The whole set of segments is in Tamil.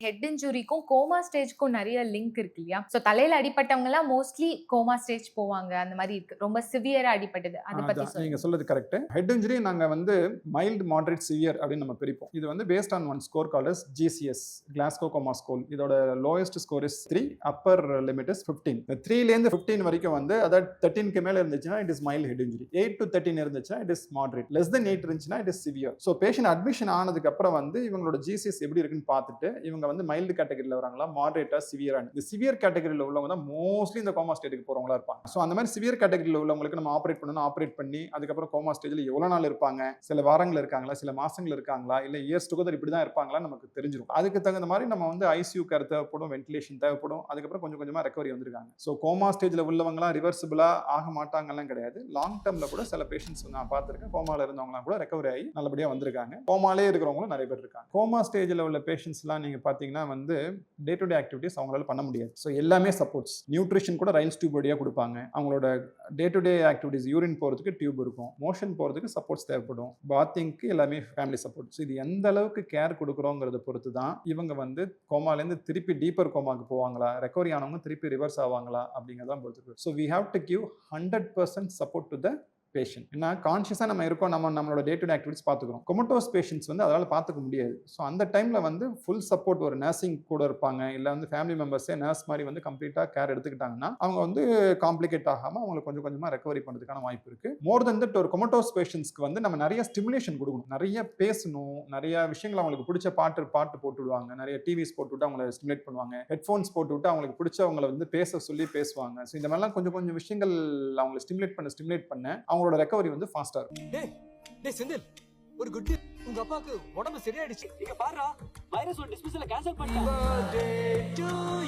ஹெட் இன்ஜுரிக்கும் கோமா ஸ்டேஜ்க்கும் நிறைய லிங்க் இருக்கு இல்லையா? ஸோ தலையில அடிப்பட்டவங்க எல்லாம் மோஸ்ட்லி கோமா ஸ்டேஜ் போவாங்க. அந்த மாதிரி இருக்கு. ரொம்ப சிவியரா அடிப்பட்டது அதை பத்தி நீங்க சொல்றது கரெக்ட் ஹெட் இன்ஜுரி நாங்க வந்து மைல்டு மாடரேட் சிவியர் அப்படின்னு நம்ம பிரிப்போம். இது வந்து based on one score call is GCS Glasgow coma scale இதோட lowest score is three upper limit is fifteen த்ரீலேருந்து fifteen வரைக்கும் வந்து அதாவது தேர்ட்டீனுக்கு மேல இருந்துச்சுன்னா it is mild head injury eight to thirteen இருந்துச்சுன்னா it is moderate less than eight இருந்துச்சுன்னா it is severe so patient admission ஆனதுக்கு அப்புறம் வந்து இவங்களோட ஜிசிஎஸ் எப்படி இருக்குன்னு பார்த்துட்டு இவங்க வந்து மைல்டு கேட்டகரியில் வராங்களா மாடரேட்டா சிவியரா இந்த சிவியர் கேட்டகரியில் உள்ளவங்க தான் மோஸ்ட்லி இந்த கோமா ஸ்டேட்டுக்கு போறவங்களா இருப்பாங்க. ஸோ அந்த மாதிரி சிவியர் கேட்டகரியில் உள்ளவங்களுக்கு நம்ம ஆப்ரேட் பண்ணணும் ஆப்ரேட் பண்ணி அதுக்கப்புறம் கோமா ஸ்டேஜில் எவ்வளோ நாள் இருப்பாங்க? சில வாரங்கள் இருக்காங்களா? சில மாசங்கள் இருக்காங்களா? இல்லை இயர்ஸ் டுகெதர் இப்படி தான் இருப்பாங்களா நமக்கு தெரிஞ்சிடும் அதுக்கு தகுந்த மாதிரி நம்ம வந்து ஐசியூ கேர் தேவைப்படும் வென்டிலேஷன் தேவைப்படும். அதுக்கப்புறம் கொஞ்சம் கொஞ்சமாக ரெக்கவரி வந்திருக்காங்க. ஸோ கோமா ஸ்டேஜில் உள்ளவங்களாம் ரிவர்சிபிளாக ஆக மாட்டாங்கலாம் கிடையாது. லாங் டேர்மில் கூட சில பேஷண்ட்ஸ் நான் பார்த்துருக்கேன் கோமாவில் இருந்தவங்களாம் கூட ரெக்கவரி ஆகி நல்லபடியாக வந்திருக்காங்க. கோமாலே இருக்கிறவங்களும் நிறைய பேர் இருக்காங்க. கோமா ஸ்டேஜில் உள்ள பேஷண்ட்ஸ்லாம் நீங்கள் பார்த்து பார்த்தீங்கன்னா வந்து டே டு டே ஆக்டிவிட்டிஸ் அவங்களால பண்ண முடியாது. ஸோ எல்லாமே சப்போர்ட்ஸ் நியூட்ரிஷன் கூட ரயில்ஸ் டியூப் வழியாக கொடுப்பாங்க. அவங்களோட day to day activities urine போகிறதுக்கு டியூப் இருக்கும். மோஷன் போகிறதுக்கு சப்போர்ட்ஸ் தேவைப்படும். பாத்திங்க்கு எல்லாமே ஃபேமிலி சப்போர்ட்ஸ் இது எந்த அளவுக்கு கேர் கொடுக்குறோங்கிறத பொறுத்து தான் இவங்க வந்து கோமாலேருந்து திருப்பி டீப்பர் கோமாக்கு போவாங்களா? ரெக்கவரி ஆனவங்க திருப்பி ரிவர்ஸ் ஆவாங்களா? அப்படிங்கிறதான் பொறுத்து so we have to give hundred percent support to the patient ஏன்னா கான்ஷியஸாக நம்ம இருக்கோம். நம்ம நம்மளோட டே டு டே ஆக்டிவிட்டிஸ் பார்த்துக்கிறோம். கொமட்டோஸ் பேஷண்ட்ஸ் வந்து அதனால் பார்த்துக்க முடியாது. ஸோ அந்த டைமில் வந்து ஃபுல் சப்போர்ட் ஒரு நர்சிங் கூட இருப்பாங்க. இல்லை வந்து ஃபேமிலி மெம்பர்ஸே நர்ஸ் மாதிரி வந்து கம்ப்ளீட்டாக கேர் எடுத்துக்கிட்டாங்கன்னா அவங்க வந்து காம்ப்ளிகேட் ஆகாமல் அவங்களுக்கு கொஞ்சம் கொஞ்சமாக ரெக்கவரி பண்ணுறதுக்கான வாய்ப்பு இருக்குது மோர் தென் தட் ஒரு கொமட்டோஸ் பேஷண்ட்ஸ்க்கு வந்து நம்ம நிறைய ஸ்டிமுலேஷன் கொடுக்கணும். நிறைய பேசணும். நிறைய விஷயங்கள் அவங்களுக்கு பிடிச்ச பாட்டு பாட்டு போட்டு விடுவாங்க. நிறைய டிவிஸ் போட்டு விட்டு அவங்கள ஸ்டிமுலேட் பண்ணுவாங்க. ஹெட்ஃபோன்ஸ் போட்டு விட்டு அவங்களுக்கு பிடிச்சவங்களை வந்து பேச சொல்லி பேசுவாங்க. ஸோ இந்த மாதிரிலாம் கொஞ்சம் கொஞ்சம் விஷயங்கள் அவங்களை ஸ்டிமுலேட் பண்ண ஸ்டிமுலேட் பண்ண அவங்க அவங்களோட ரெக்கவரி வந்து ஃபாஸ்ட்டாக இருக்கும் டேய் டேய் செந்தில் ஒரு குட் உங்க அப்பாவுக்கு உடம்பு சரியாயிடுச்சு. இங்க பாருடா வைரஸ் ஒரு டிஸ்மிஸ்ல கேன்சல்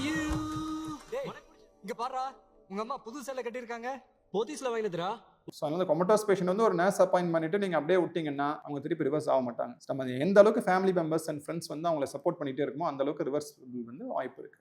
you. டேய் இங்க பாருடா உங்க அம்மா புது சேலை கட்டியிருக்காங்க. போத்தீஸ்ல வாங்கினதுடா. ஸோ அதனால கொமட்டோஸ் பேஷண்ட் வந்து ஒரு நர்ஸ் அப்பாயின் பண்ணிட்டு நீங்கள் அப்படியே விட்டீங்கன்னா அவங்க திருப்பி ரிவர்ஸ் ஆக மாட்டாங்க. நம்ம எந்த அளவுக்கு ஃபேமிலி மெம்பர்ஸ் அண்ட் ஃப்ரெண்ட்ஸ் வந்து அவங்களை சப்போர்ட் பண்ணிட்டே இருக்குமோ அந்த அளவுக்கு ரிவர்ஸ் வந்து வாய்ப்பு இருக்கு.